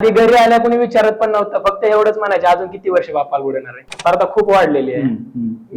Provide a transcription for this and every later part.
आधी घरी आल्या कोणी विचारत पण नव्हतं. फक्त एवढंच म्हणायचे अजून किती वर्ष बापाला बुडणार आहे? स्पर्धा खूप वाढलेली आहे.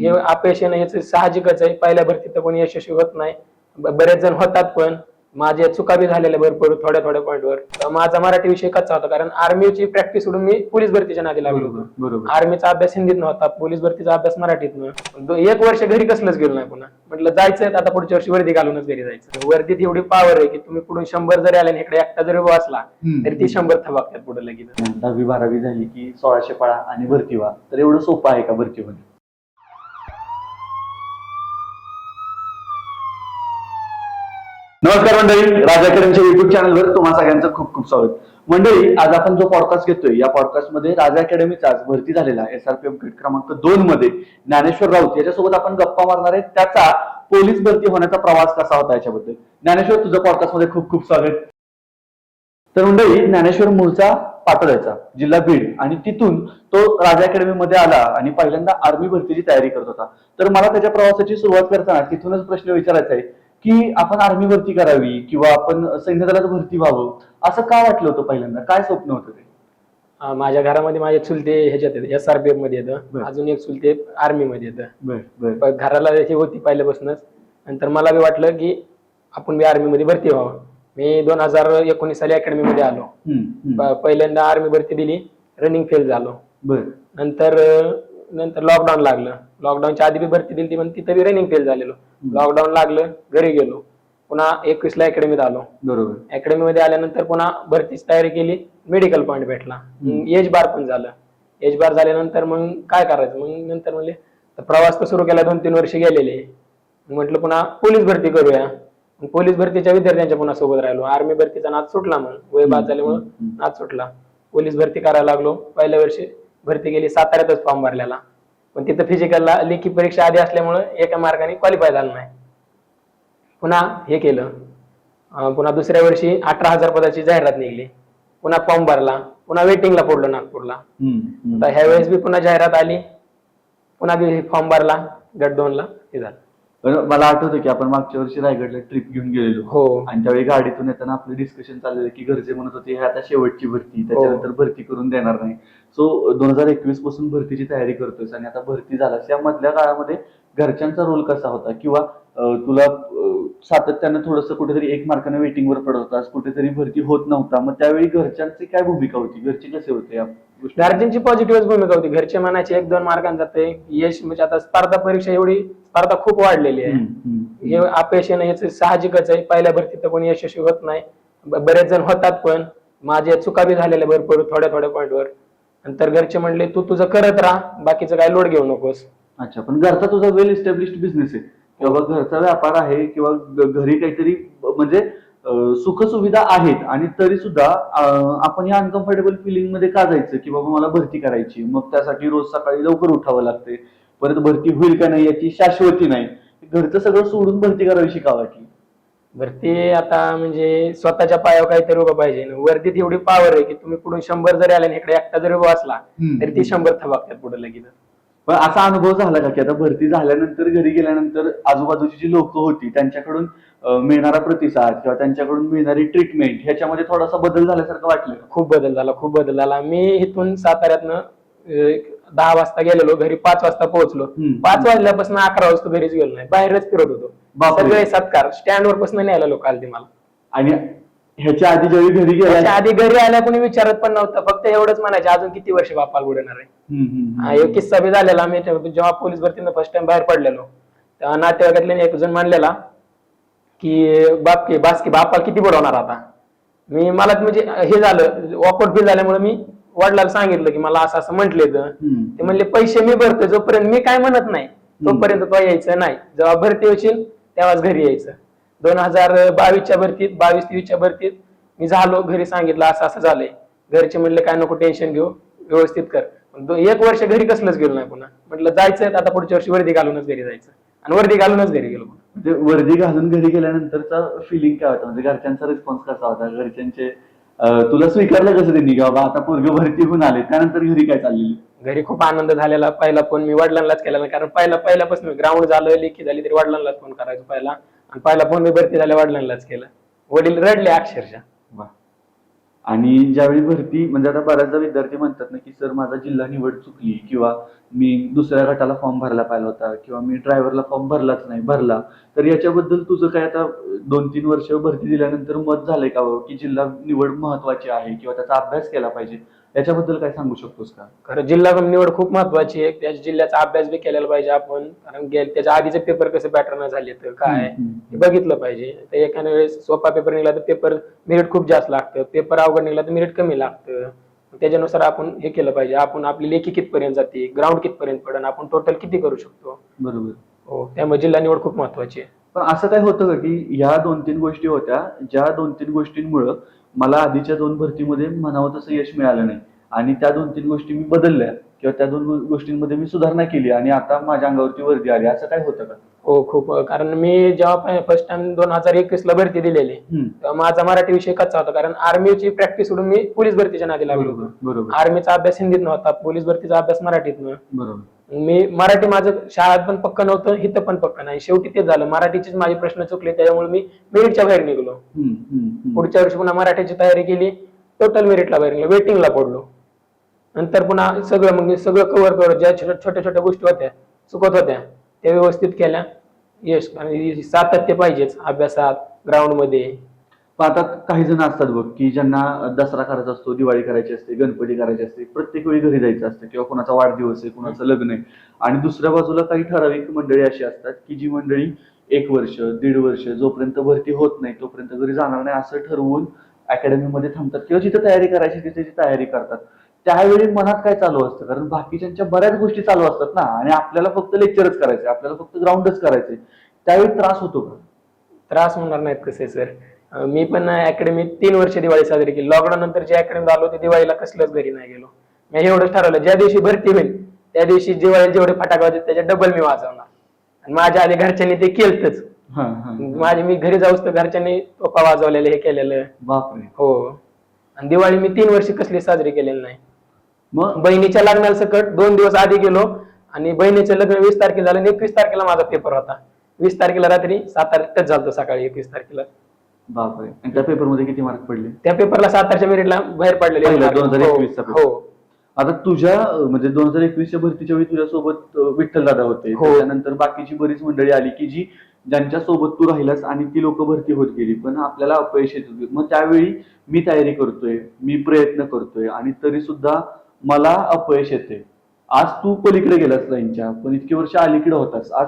हे अपयश येणं याचं साहजिकच आहे. पहिल्या भरतीत तर कोणी यशस्वी होत नाही. बरेच जण होतात पण माझे चुका बी झालेल्या भरपूर थोड्या थोड्या पॉईंटवर माझा मराठी विषय कच्चा होता कारण आर्मीची प्रॅक्टिस सोडून मी पोलीस भरतीच्या नादी लागलो बरोबर होतो. बरोबर आर्मीचा अभ्यास हिंदीत नव्हता पोलीस भरतीचा अभ्यास मराठीतनं दो- एक वर्ष घरी कसलंच गेलो नाही पुन्हा. म्हटलं जायचंय तर आता पुढच्या वर्षी वर्दी घालूनच घरी जायचं. वर्दीत एवढी पॉवर आहे की तुम्ही पुढून शंभर जरी आले इकडे एकटा जरी उभा असला. तरी ती शंभर थबाकतात पुढे लगेच. दहावी बारावी झाली की सोळाशे पळा आणि भरती व्हा. तर एवढं सोपं आहे का भरतीमध्ये? नमस्कार मंडळी राजा युट्यूब चॅनलवर तुम्हा सगळ्यांचं खूप खूप स्वागत. मंडळी आज आपण जो पॉडकास्ट घेतोय या पॉडकास्टमध्ये राजा अकॅडमीचाच भरती झालेला एस आर पी गट क्रमांक दोन मध्ये ज्ञानेश्वर राऊत. याच्यासोबत आपण गप्पा मारणार आहे. त्याचा पोलीस भरती होण्याचा प्रवास कसा होता याच्याबद्दल. ज्ञानेश्वर तुझं पॉडकास्टमध्ये खूप खूप स्वागत. तर मंडळी ज्ञानेश्वर मूळचा पाटोळ्याचा जिल्हा बीड आणि तिथून तो राजा अकॅडमी मध्ये आला आणि पहिल्यांदा आर्मी भरतीची तयारी करत होता. तर मला त्याच्या प्रवासाची सुरुवात करताना तिथूनच प्रश्न विचारायचा आहे. की आपण आर्मी भरती करावी किंवा आपण सैन्य दलात भरती व्हावं असं का वाटलं होतं पहिल्यांदा? काय स्वप्न होतं ते? अं, माझ्या घरामध्ये माझे चुलते ह्याच्यात येतं एसआरपीएफमध्ये बरं. येतं. अजून एक चुलते आर्मी मध्ये येतं. बर बर. प- घराला हे होती पहिल्यापासूनच. नंतर मला बी वाटलं की आपण बी आर्मी मध्ये भरती व्हावं. मी दोन हजार एकोणीस साली अकॅडमी मध्ये आलो. प- पहिल्यांदा आर्मी भरती दिली रनिंग फेल झालो. बर. नंतर अं, नंतर लॉकडाऊन लागलं. लॉकडाऊनच्या आधी बी भरती दिली पण तिथं बी रनिंग फेल झालेलो. लॉकडाऊन लागलं घरी गेलो. पुन्हा एकवीस ला अकॅडमीत आलो. बरोबर. अकॅडमी मध्ये आल्यानंतर पुन्हा भरतीची तयारी केली मेडिकल पॉईंट भेटला. एज बार पण झालं. एज बार झाल्यानंतर मग काय करायचं? मग नंतर म्हणले प्रवास तर सुरू केला दोन तीन वर्ष गेलेले. म्हटलं पुन्हा पोलीस भरती करूया. पोलीस भरतीच्या विद्यार्थ्यांच्या पुन्हा सोबत राहिलो. आर्मी भरतीचा नाद सुटला मग. वय बाद झाल्यामुळं नाद सुटला. पोलीस भरती करायला लागलो. पहिल्या वर्षी भरती गेली साताऱ्यातच फॉर्म भरलेला. पण तिथं फिजिकलला लेखी परीक्षा आधी असल्यामुळं एका मार्गाने क्वालिफाय झालं नाही. पुन्हा हे केलं. पुन्हा दुसऱ्या वर्षी अठरा हजार पदाची जाहिरात निघली. पुन्हा फॉर्म भरला. पुन्हा वेटिंगला पडलो नागपूरला. आता ह्या वेळेस बी पुन्हा जाहिरात आली. पुन्हा बी फॉर्म भरला. गट दोन ला हे झालं. पण मला आठवतं की आपण मागच्या वर्षी रायगडला ट्रिप घेऊन गेलेलो. हो. आणि त्यावेळी गाडीतून येताना आपलं डिस्कशन चाललेलं की घरचे म्हणत होते हे आता शेवटची भरती त्याच्यानंतर भरती करून देणार नाही. सो दोन हजार एकवीसपासून भरतीची तयारी करतोय आणि आता भरती झालास. या मधल्या काळामध्ये घरच्यांचा रोल कसा होता? किंवा तुला सातत्यानं थोडस कुठेतरी एक मार्काने वेटिंगवर पडत होतास कुठेतरी भरती होत नव्हता. मग त्यावेळी घरच्यांची काय भूमिका होती? घरचे कसे होते या गोष्टी गार्जनची पॉझिटिव्ह भूमिका होती. घरचे म्हणायचे एक दोन मार्कांनी जाते यश. म्हणजे आता स्पर्धा परीक्षा एवढी स्पर्धा खूप वाढलेली आहे. हम्म, हम्म. हे अपयश येणं याचं साहजिकच आहे. पहिल्या भरतीत तर कोणी यशस्वी होत नाही. ब- बरेच जण होतात पण माझे चुका बी झालेल्या भरपूर थोड्या थोड्या पॉईंटवर. नंतर घरचे म्हणले तू तुझं करत राहा. बाकीचं काय लोड घेऊ नकोस. अच्छा पण घरचा तुझा वेल इस्टॅब्लिश्ड बिझनेस आहे. किंवा घरचा व्यापार आहे किंवा घरी काहीतरी म्हणजे सुख सुविधा आहेत आणि तरी सुद्धा आपण या अनकम्फर्टेबल फिलिंगमध्ये का जायचं? की बाबा मला भरती करायची. मग त्यासाठी रोज सकाळी लवकर उठावं लागते परत भरती होईल का नाही याची शाश्वती नाही. घरचं सगळं सोडून भरती करावी का. वाटली भरती आता म्हणजे स्वतःच्या पायावर काहीतरी उभं पाहिजे. वर्दीत एवढी पॉवर आहे की तुम्ही पुढून शंभर जरी आले इकडे एकटा जरी उभा असला. तरी ती शंभर थबाकतात पुढे लगेच. पण असा अनुभव झाला का की आता भरती झाल्यानंतर घरी गेल्यानंतर आजूबाजूची जी लोक होती त्यांच्याकडून मिळणारा प्रतिसाद किंवा त्यांच्याकडून मिळणारी ट्रीटमेंट ह्याच्यामध्ये थोडासा बदल झाल्यासारखं वाटलं का? खूप बदल झाला खूप बदल झाला मी इथून साताऱ्यातनं दहा वाजता गेलेलो घरी पाच वाजता पोहोचलो हम्म. पाच वाजल्यापासून अकरा वाजता घरीच गेलो नाही बाहेरच फिरत होतो बापरे. सगळे सत्कार स्टँड वर पासून न्यायला लोक आलते मला आणि ह्याच्या आधी ज्यावेळी घरी गेला आधी घरी आल्या कोणी विचारत पण नव्हतं. फक्त एवढंच म्हणायचे अजून किती वर्ष बापाला बुडणार आहे? हम्म, हम्म, हा, एक किस्सा बी झालेला. मी ते- जेव्हा पोलीस भरतीनं फर्स्ट टाइम बाहेर पडलेलो तेव्हा नातेवाईकातले एक जण म्हणलेला की बाप की बास की बापा किती बुडवणार आता? मी मला म्हणजे हे झालं ऑकवर्ड फील झाल्यामुळे मी वडिलाला सांगितलं की मला असं असं म्हटले तर हम्म. ते म्हणले पैसे मी भरतो जोपर्यंत. मी काय म्हणत नाही तोपर्यंत तो यायचं नाही. जेव्हा भरती होशील तेव्हाच घरी यायचं. दोन हजार बावीसच्या भरतीत बावीस तेवीसच्या भरतीत मी झालो घरी सांगितलं असं असं झालंय. घरचे म्हणले काय नको टेन्शन घेऊ व्यवस्थित कर. एक वर्ष घरी कसलंच गेलो नाही पुन्हा. म्हटलं जायचं आता पुढच्या वर्षी वर्दी घालूनच घरी जायचं. आणि वर्दी घालूनच घरी गेलो. म्हणजे वर्दी घालून घरी गेल्यानंतरचा फिलिंग काय होता? म्हणजे घरच्यांचा रिस्पॉन्स कसा होता? घरच्यांचे तुला स्वीकारलं कसं त्यांनी? की बाबा आता पोरग भरती होऊन आले त्यानंतर घरी काय चाललेली? घरी खूप आनंद झालेला. पहिला फोन मी वडिलांनाच केला नाही कारण पहिला पहिल्यापासून ग्राउंड झालं लेखी झाली तरी वडिलांनाच फोन करायचो पहिला. आणि पहिला फोन मी भरती झाल्या वडिलांनाच केला. वडील रडले अक्षरशः. वा. आणि ज्यावेळी भरती म्हणजे आता बऱ्याचदा विद्यार्थी म्हणतात ना की सर माझा जिल्हा निवड चुकली किंवा मी दुसऱ्या गटाला फॉर्म भरला पाहिला होता किंवा मी ड्रायव्हरला फॉर्म भरलाच नाही भरला. तर याच्याबद्दल तुझं काय आता दोन तीन वर्ष भरती दिल्यानंतर मत झालंय का हो, की जिल्हा निवड महत्वाची आहे किंवा त्याचा अभ्यास केला पाहिजे? याच्याबद्दल काय सांगू शकतोस का? खरं जिल्हा निवड खूप महत्वाची आहे. त्या जिल्ह्याचा अभ्यास बी केलेला पाहिजे आपण. कारण त्याच्या आधीचे पेपर कसे पॅटर्न झाले तर काय? हे बघितलं पाहिजे. तर एखाद्या वेळेस सोपा पेपर निघाला तर पेपर मेरिट खूप जास्त लागतं. पेपर अवघड निघाला तर मेरिट कमी लागतं. त्याच्यानुसार आपण हे केलं पाहिजे. आपण आपली लेखी कितपर्यंत जाते ग्राउंड कितपर्यंत पडन आपण टोटल किती करू शकतो? बरोबर. हो त्यामुळे जिल्हा निवड खूप महत्वाची आहे. पण असं काय होतं का की ह्या दोन तीन गोष्टी होत्या ज्या दोन तीन गोष्टींमुळं मला आधीच्या दोन भरतीमध्ये म्हणावं तसं यश मिळालं नाही. आणि त्या दोन तीन गोष्टी मी बदलल्या किंवा त्या दोन गोष्टींमध्ये मी सुधारणा केली आणि आता माझ्या अंगावरती वर्दी आली. असं काय होतं का? हो खूप. कारण मी जेव्हा फर्स्ट टाइम दोन हजार एकवीस ला भरती दिलेली. तेव्हा माझा मराठी विषय कच्चा होता. कारण आर्मीची प्रॅक्टिस सोडून मी पोलीस भरतीच्या नादी लागलो होतो. बरोबर. आर्मीचा अभ्यास हिंदीत नव्हता पोलीस भरतीचा अभ्यास मराठीतनं. बरोबर. मी मराठी माझं शाळेत पण पक्क नव्हतं इथं पण पक्क नाही. शेवटी तेच झालं. मराठीचेच माझे प्रश्न चुकले त्याच्यामुळे मी मेरिटच्या बाहेर निघलो. पुढच्या वर्षी पुन्हा मराठीची तयारी केली टोटल मेरिटला बाहेर निघलो वेटिंगला पडलो. नंतर पुन्हा सगळं मग मी सगळं कव्हर करत ज्या छोट्या छोट्या गोष्टी होत्या चुकत होत्या त्या व्यवस्थित केल्या. यश आणि सातत्य पाहिजेच अभ्यासात ग्राउंडमध्ये. पण आता काही जण असतात बघ की ज्यांना दसरा करायचा असतो दिवाळी करायची असते गणपती करायची असते प्रत्येक वेळी घरी जायचं असतं किंवा कोणाचा वाढदिवस आहे कोणाचं लग्न आहे. आणि दुसऱ्या बाजूला काही ठराविक मंडळी अशी असतात की जी मंडळी एक वर्ष दीड वर्ष जोपर्यंत भरती होत नाही तोपर्यंत घरी जाणार नाही असं ठरवून अकॅडमीमध्ये थांबतात किंवा जिथं तयारी करायची तिथे ती तयारी करतात. त्यावेळी मनात काय चालू असतं? कारण बाकीच्यांच्या बऱ्याच गोष्टी चालू असतात ना. आणि आपल्याला फक्त लेक्चरच करायचे आपल्याला फक्त ग्राउंडच करायचे. त्यावेळी त्रास होतो का? त्रास होणार नाहीत कसे सर मी पण अकॅडमी तीन वर्ष दिवाळी साजरी केली. लॉकडाऊन नंतर जे अकॅडमी आलो ते दिवाळीला कसलंच घरी नाही गेलो. मी एवढंच ठरवलं ज्या दिवशी भरती होईल त्या दिवशी दिवाळी जेवढे फटाके वाजत त्याच्या डबल मी वाजवणार. आणि माझ्या आधी घरच्यांनी ते केलतच. माझे मी घरी जाऊस तर घरच्यांनी तोफा वाजवलेले हे केलेलं. हो. आणि दिवाळी मी तीन वर्ष कसली साजरी केलेली नाही. मग? बहिणीच्या लग्नाला सकट दोन दिवस आधी गेलो. आणि बहिणीचं लग्न वीस तारखेला झालं आणि एकवीस तारखेला माझा पेपर होता. वीस तारखेला रात्री सात तारखेच झालं सकाळी एकवीस तारखेला. बापरे. आणि त्या पेपरमध्ये किती मार्क पडले? त्या पेपरला सातारच्या मेरिटला बाहेर पडलेले पहिला 2021 चा हो, पेपर. हो. आता तुझ्या अं, म्हणजे दोन हजार एकवीसच्या भरतीच्या वेळी तुझ्यासोबत विठ्ठल दादा होते. हो. त्यानंतर बाकीची बरीच मंडळी आली की जी ज्यांच्या सोबत तू राहिलास आणि ती लोक भरती होत गेली. पण आपल्याला अपयश येत होते. मग त्यावेळी मी तयारी करतोय मी प्रयत्न करतोय आणि तरी सुद्धा मला अपयश येते आज तू पलीकडे गेलास लाईनच्या पण इतकी वर्ष अलीकडे होतास. आज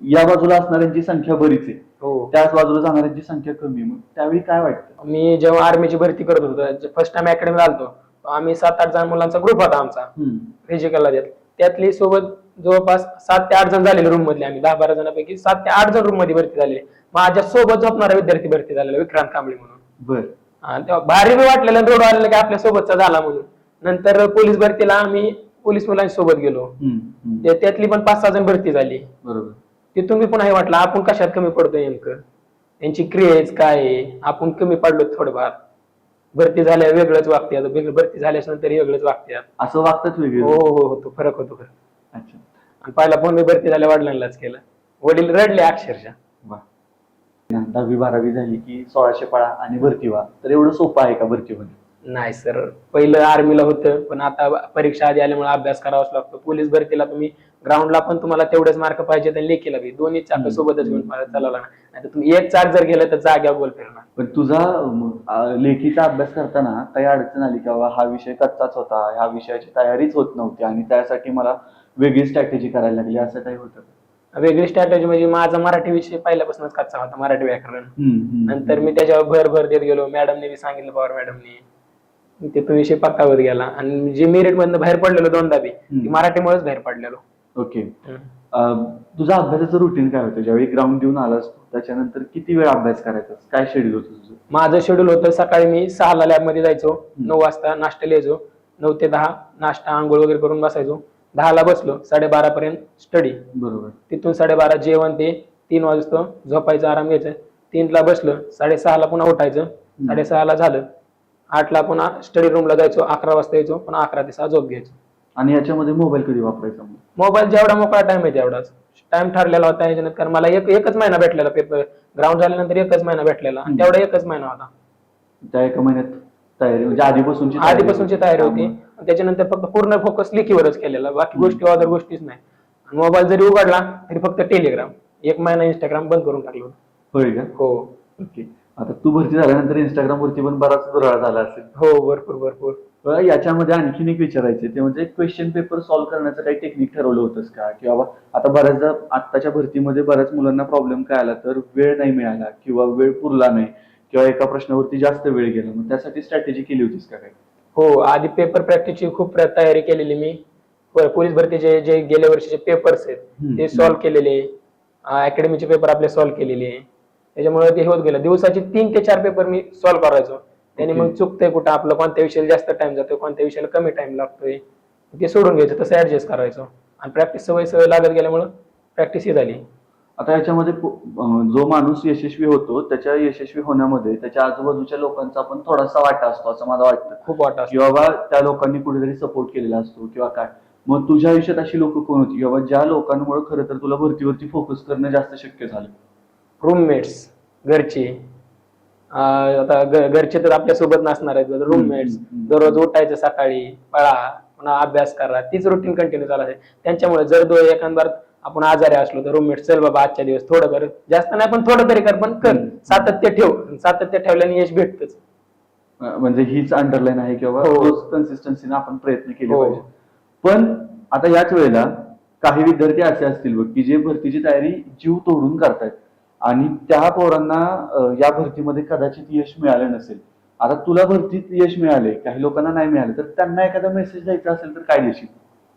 या बाजूला असणाऱ्यांची संख्या बरीच आहे. हो. त्याच बाजूला जाणाऱ्यांची संख्या कमी आहे. मग त्यावेळी काय वाटतं? मी जेव्हा आर्मीची भरती करत होतो फर्स्ट टाइम अकॅडमीला आलतो आम्ही सात आठ जण मुलांचा ग्रुप होता आमचा हम्म. फिजिकलला देत. त्यातली सोबत जवळपास सात ते आठ जण झालेले रूम मधले आम्ही दहा बारा जणांपैकी सात ते आठ जण रूममध्ये भरती झाले माझ्या सोबत झोपणारा विद्यार्थी भरती झालेला विक्रांत कांबळे म्हणून. बर. तेव्हा भारी बी वाटलेलं रोड आलेलं की आपल्या सोबतचा झाला म्हणून. नंतर पोलीस भरतीला आम्ही पोलीस मुलांसोबत गेलो. हम्म, हम्म. ते- त्यातली पण पाच सहा जण भरती झाली. बरोबर. तिथून मी पुन्हा हे वाटलं आपण कशात कमी पडतोय नेमकं? त्यांची क्रेज काय आहे? आपण कमी पडलो थोडंफार. भरती झाल्या वेगळंच वागते. वेगळं भरती झाल्याच्यानंतर वेगळंच वागते असं वागतात वेगळे हो हो होतो फरक होतो फरक. अच्छा. आणि पहिला फोन मी भरती झाल्या वडिलांनाच केलं. वडील रडले अक्षरशः. वा. दहावी बारावी झाली की सोळाशे पाळा आणि भरती व्हा. तर एवढं सोपं आहे का भरती होणे? नाही सर. पहिलं आर्मीला होतं पण आता परीक्षा आधी आल्यामुळे अभ्यास करावाच लागतो. पोलीस भरतीला तुम्ही ग्राउंडला पण तुम्हाला तेवढेच मार्क पाहिजे आणि लेखीला बी दोन्ही चाक. सोबतच घेऊन चालवला नाही तर तुम्ही एक चाक जर गेलं तर जाग्यावर गोल फिरणार पण तुझा अं, लेखीचा अभ्यास करताना काही अडचण आली का हा विषय कच्चाच होता ह्या विषयाची तयारीच होत नव्हती आणि त्यासाठी मला वेगळी स्ट्रॅटेजी करायला लागली असं काही होतं? वेगळी स्ट्रॅटेजी म्हणजे माझा मराठी विषय पहिल्यापासूनच कच्चा होता मराठी व्याकरण. नंतर मी त्याच्यावर भर भर देत गेलो मॅडमने बी सांगितलं पवार मॅडमने ते तो विषय पक्का होत गेला आणि जे मेरिट मधनं बाहेर पडलेलो दोनदा बी हम्म. मराठीमुळेच बाहेर पडलेलो ओके अं, तुझं अभ्यासाचं रुटीन काय होतं? ज्यावेळी ग्राउंड देऊन आलास त्याच्यानंतर किती वेळ अभ्यास करायचा? काय शेड्यूल होतं तुझं? माझं शेड्यूल होतं सकाळी मी सहाला लॅबमध्ये जायचो नऊ वाजता नाश्ता लिहायचो नऊ ते दहा नाश्ता आंघोळ वगैरे करून बसायचो. दहाला बसलो साडेबारा पर्यंत स्टडी बरोबर. तिथून साडेबारा जेवण ते तीन वाजता झोपायचं आराम घ्यायचं. तीनला बसलं साडेसहाला पुन्हा उठायचं. साडेसहाला झालं. आठला पुन्हा स्टडी रूमला जायचो अकरा वाजता यायचो पुन्हा अकरा ते सहा झोप घ्यायचो. आणि याच्यामध्ये मोबाईल कधी वापरायचा मग? मोबाईल जेवढा मोकळा टाइम आहे तेवढाच. टाइम ठरलेला होता ह्याच्यात कारण मला एक एकच महिना भेटलेला पेपर ग्राउंड झाल्यानंतर एकच महिना भेटलेला. आणि तेवढा एकच महिना होता. त्या एका महिन्यात तयारी म्हणजे आधीपासूनची तयारी. आधीपासूनची तयारी होती. त्याच्यानंतर फक्त पूर्ण फोकस लेखीवरच केलेला. बाकी गोष्टी अदर गोष्टीच नाही. मोबाईल जरी उघडला तरी फक्त टेलिग्राम एक महिना इंस्टाग्राम बंद करून टाकलं. होय का? हो. ओके आता तू भरती झाल्यानंतर इंस्टाग्राम वरती पण बराच दुराळा झाला असेल. हो भरपूर भरपूर. याच्यामध्ये आणखीन एक विचारायचे ते म्हणजे क्वेश्चन पेपर सॉल्व्ह करण्याचं काही टेक्निक ठरवलं होतंस का? किंवा आता बऱ्याचदा आत्ताच्या भरतीमध्ये बऱ्याच मुलांना प्रॉब्लेम काय आला? तर वेळ नाही मिळाला किंवा वेळ पुरला नाही किंवा एका प्रश्नावरती जास्त वेळ गेला. मग त्यासाठी स्ट्रॅटेजी केली होतीस का काही? हो आधी पेपर प्रॅक्टिसची खूप तयारी केलेली मी. पोलीस भरतीचे जे गेल्या वर्षीचे पेपर्स आहेत. ते सॉल्व्ह केलेले. अकॅडमीचे पेपर आपले सॉल्व्ह केलेले. त्याच्यामुळे ते होत गेलं. दिवसाचे तीन ते चार पेपर मी सॉल्व्ह करायचो. त्याने. मग चुकतंय कुठं आपलं कोणत्या विषयाला जास्त टाइम जातोय कोणत्या विषयाला कमी टाइम लागतोय ते सोडून घ्यायचं तसं ऍडजस्ट करायचो. आणि प्रॅक्टिस सवय सवय लागत गेल्यामुळं प्रॅक्टिस ही झाली. आता याच्यामध्ये जो माणूस यशस्वी होतो त्याच्या यशस्वी होण्यामध्ये त्याच्या आजूबाजूच्या लोकांचा पण थोडासा वाटा असतो असं मला वाटतं. खूप वाटा की बाबा त्या लोकांनी कुठेतरी सपोर्ट केलेला असतो किंवा काय. मग तुझ्या आयुष्यात अशी लोक कोण होती? किंवा ज्या लोकांमुळे खरं तर तुला भरतीवरती फोकस करणं जास्त शक्य झालं. रूममेट्स घरचे. आता घरचे तर आपल्यासोबत नसणार आहेत रूममेट्स. दररोज उठायचं सकाळी पळा पुन्हा अभ्यास करा तीच रुटीन कंटिन्यू चालायचं त्यांच्यामुळे जर दो एखादबार आपण आजारी असलो तर रूममेट चल बाबा आजच्या दिवस थोडं कर जास्त नाही पण थोडं तरी कर पण कर. सातत्य ठेव सातत्य ठेवल्याने यश भेटतच म्हणजे हीच अंडरलाईन आहे किंवा हो. कन्सिस्टन्सीने आपण प्रयत्न केले हो. पाहिजे पण आता याच वेळेला काही विद्यार्थी असे असतील बघ की जे भरतीची तयारी जीव तोडून करतायत आणि त्या पोरांना या भरतीमध्ये कदाचित यश मिळालं नसेल. आता तुला भरतीत यश मिळाले काही लोकांना नाही मिळालं तर त्यांना एखादा मेसेज द्यायचा असेल तर काय देशील?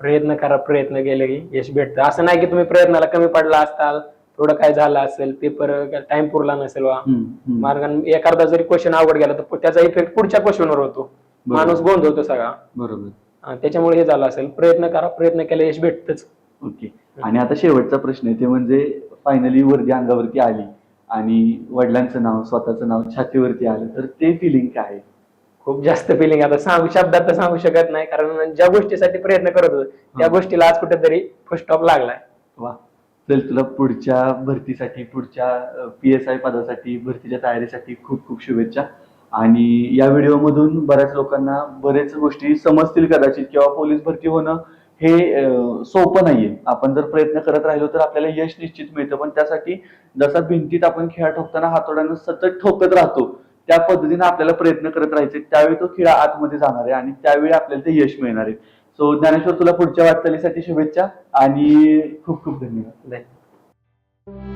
प्रयत्न करा प्रयत्न केले की यश भेटतं. असं नाही की तुम्ही प्रयत्नाला कमी पडला असताल थोडं काय झालं असेल पेपर टाइम पुरला नसेल वा. मार्गाने एखादा जरी क्वेश्चन अवघड गेला तर त्याचा इफेक्ट पुढच्या क्वेश्चनवर होतो. माणूस गोंधळतो सगळा. बरोबर. त्याच्यामुळे हे झालं असेल. प्रयत्न करा प्रयत्न केला यश भेटतच. ओके. आणि आता शेवटचा प्रश्न आहे ते म्हणजे फायनली वर्दी अंगावरती आली आणि वडिलांचं नाव स्वतःचं नाव छातीवरती आलं तर ते फिलिंग काय आहे? खूप जास्त फिलिंग आता सांगू शब्दात तर सांगू शकत नाही कारण ज्या गोष्टीसाठी प्रयत्न करत होतो त्या. गोष्टीला आज कुठेतरी फुल स्टॉप लागलाय. वा. चल तुला पुढच्या भरतीसाठी पुढच्या पी एस आय पदासाठी भरतीच्या तयारीसाठी खूप खूप शुभेच्छा. आणि या व्हिडिओमधून बऱ्याच लोकांना बरेच गोष्टी समजतील कदाचित किंवा पोलीस भरती होणं हे सोपं नाहीये. आपण जर प्रयत्न करत राहिलो तर आपल्याला यश निश्चित मिळतं. पण त्यासाठी जसा भिंतीत आपण खेळा ठोकताना हातोड्यानं सतत ठोकत राहतो त्या पद्धतीने आपल्याला प्रयत्न करत राहायचे. त्यावेळी तो खिळा आतमध्ये जाणार आहे आणि त्यावेळी आपल्याला ते यश मिळणार आहे. सो ज्ञानेश्वर तुला पुढच्या वाटचालीसाठी शुभेच्छा आणि खूप खूप धन्यवाद. धन्यवाद